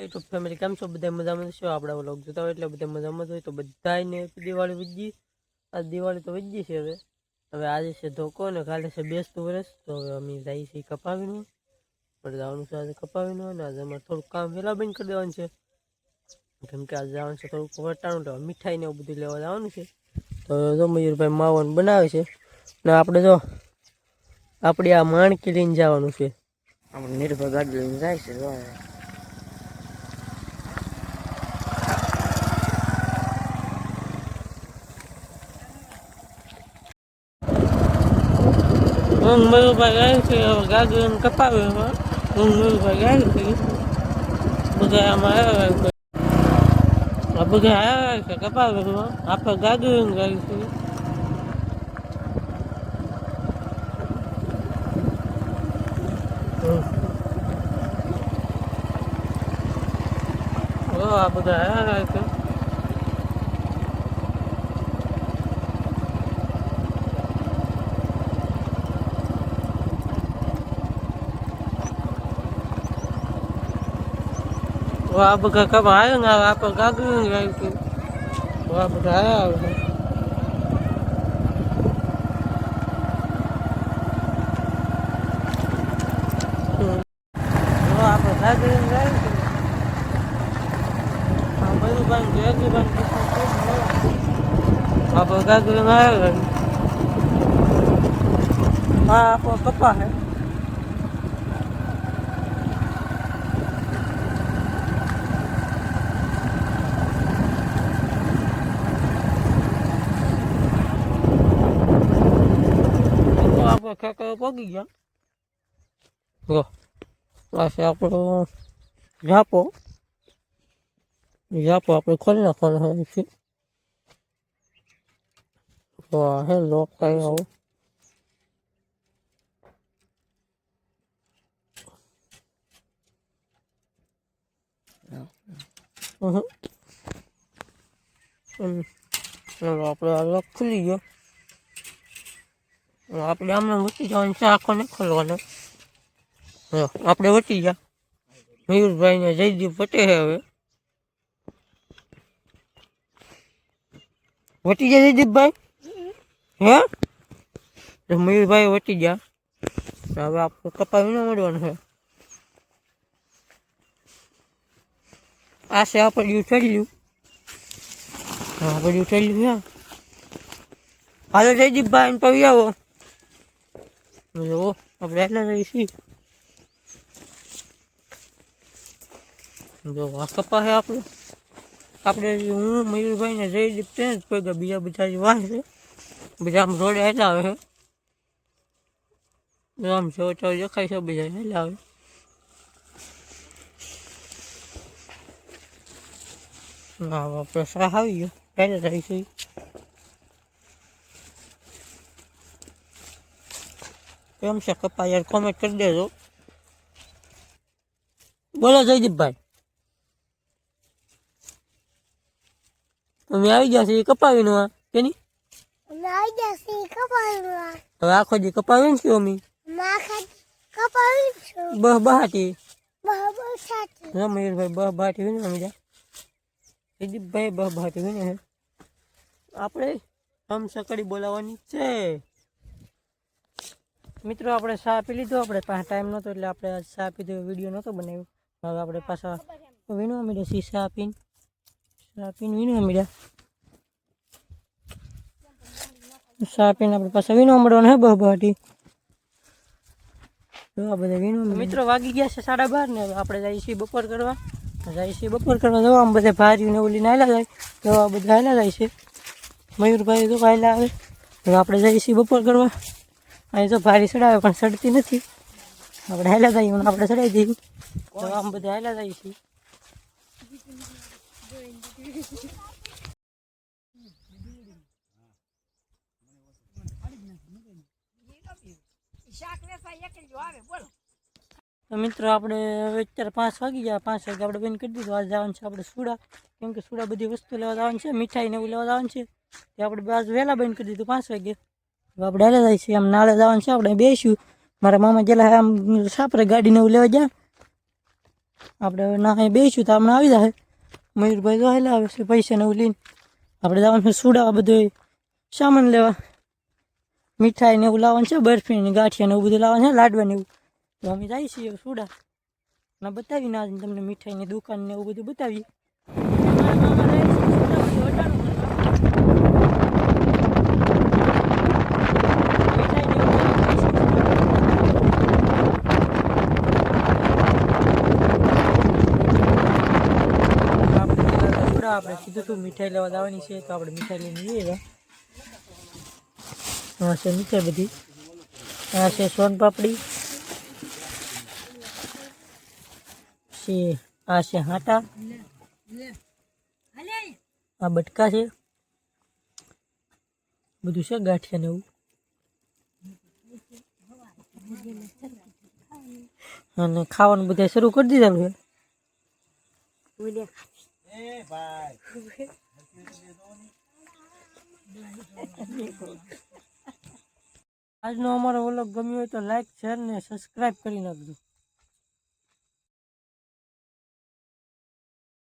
YouTube family કેમ છો? બધા મજામાં છો? આપણા વ્લોગ જોતા હોય એટલે બધા મજામાં હોય. તો બધાને દિવાળી વીજી આ દિવાળી તો વીજી છે હવે. હવે આજે છે ધોકો ને કાલે છે બેસતું વર્ષ તો હવે અમે જઈએ છીએ કપાવીનું. પણ જવાનું છે આજે કપાવીનું અને આજે અમારે થોડુંક કામ વહેલા બંધ કરી દેવાનું છે. કેમ કે આજે જવાનું છે થોડુંક વટાણું તો મીઠાઈ ને એવું બધું લેવા જવાનું છે. તો જો મયુરભાઈ માવન બનાવે છે. ને આપણે જો આપણી આ માણકી લઈને જવાનું છે. આપણે નિર્ભર ગાડી લઈને જાય છે હવે. હું મયુરભાઈ ગાય છે હવે ગાડી એમ કપાવે હવે હું મયુરભાઈ ગાય છે બધા આમાં આવ્યા બધા આવ્યા છે કપાવે હવે આપણે ગાડી એમ ગાય છે આ બધા આવ્યા છે આ બધા કપા આવ્યા ને આપણે ગાય. છે ઓ આ બધા આવ્યા આપણે એમ આવ્યા હા આપણો કપા છે તો આપણે ખેતર પગી ગયા. જો આ છે આપણો ઝાપો. ઝાપો આપણે ખોલી નાખવાનો હોય છે તો આ હે આવું. આપણે આ લોક ખુલી ગયો. હવે આપણે આમને વટી જવાની છે, આખો ને ખોલવાનો. જો આપણે વટી ગયા. મયુરભાઈ ને જયદીપ વટે છે હવે. વટી ગયા જયદીપભાઈ હે? તો મયુરભાઈ વટી ગયા. હવે આપણે કપાવી ન મળવાનું છે. આ છે આપણે ઉઠેલ્યું આપણે ઉઠેલ્યું છે. હાલો જયદીપભાઈ ને પવી આવો જો જઈએ છીએ જો, આ કપા છે આપણે. આપણે હું મયુરભાઈ ને જયદીપ ત્યાં જ પગ્યા બીજા બધા જ વાહ છે બીજા આમ રોડે હેલા આવે છે આમ જો, તો દેખાય છે બીજા એટલા આવે. હા આપણે સાહ આવી ગયો. પહેલા જાય કેમ છે કપા યાર કોમેન્ટ કરી દેજો. બોલો જયદીપભાઈ. અમે આવી ગયા છીએ કપાવીનું આ. કેની હવે આખો દી કપાવીને છીએ અમે? બહ બહાટી. બહુ હા મયુરભાઈ બહ બહાટી હોય ને અમે જા. જયદીપભાઈ બહ બહાટી હોય ને આપણે આમ સકડી બોલાવવાની છે. મિત્રો, આપણે ચા પી લીધો. આપણે પાસે ટાઈમ નહોતો એટલે આપણે આજ ચા પીધો. વીડિયો નહોતો બનાવ્યો. હવે આપણે પાછા વીણવા મળ્યા છીએ ચા પીને ચા પીને વીણવા મળ્યા ચા પીને આપણે પાછા વીણવા મળવાનું હે બહુ બહાટી. જો આ બધા વીણવા મિત્રો, વાગી ગયા છે સાડા બાર ને હવે આપણે જઈએ છીએ બપોર કરવા. જઈએ છીએ બપોર કરવા. જવા આમ બધા ભારીને ઓલી નાયલા જાય તો આ બધા હાલ્યા જાય છે. મયુરભાઈ તો હાલ્યા આવે. હવે આપણે જઈએ છીએ બપોર કરવા. અહીં તો ભારી ચડાવે, પણ ચડતી નથી. આપણે હાલ્યા જઈએ અને આપણે ચડાવી દઈએ. તો આમ બધા હાલ્યા જાય છે તો મિત્રો, આપણે હવે અત્યારે પાંચ વાગી ગયા. પાંચ વાગે આપણે બંધ કરી દીધું. આજ જવાનું છે આપણે સુડા. કેમ કે સુડા બધી વસ્તુ લેવા જવાનું છે. મીઠાઈ ને એવું લેવા જવાનું છે. તે આપણે આજ વહેલા બંધ કરી દીધું પાંચ વાગે. હવે આપણે હાલે જાય છે આમ નાળે જવાનું છે, આપણે બેસીશું મારા મામા જેલા આમ સાપરે ગાડીને એવું લેવા જાય આપણે ના અહીં બેસીશું તો હમણાં આવી જાય મયુરભાઈ તો હેલા આવે છે, પૈસા ને એવું લઈને. આપણે જવાનું છે સુડાવા બધું સામાન લેવા. મીઠાઈ ને એવું લાવવાનું છે બરફી ને ગાંઠિયા ને એવું બધું લાવવાનું છે, લાડવા ને એવું. તો અમે જઈએ છીએ સુડા. ના બતાવીને આજે તમને મીઠાઈની દુકાન ને એવું બધું બતાવીએ મારા મામા રહે છે સુડામાંથી વટાણું કરવા. મીઠાઈ ને એવું બધું ખાઈશું. આપણે પેલા તો થોડા આપણે કીધું તું મીઠાઈ લેવા જવાની છે તો આપણે મીઠાઈ લઈને જઈએ હા છે મીઠાઈ બધી. આ છે સોન પાપડી. છે, આ છે હાટા. આ બટકા છે. બધું છે ગાંઠિયા ને એવું. અને ખાવાનું બધા શરૂ કરી દીધા છે. આજનો અમારો વ્લોગ ગમ્યો હોય તો લાઈક શેર ને સબસ્ક્રાઇબ કરી નાખજો.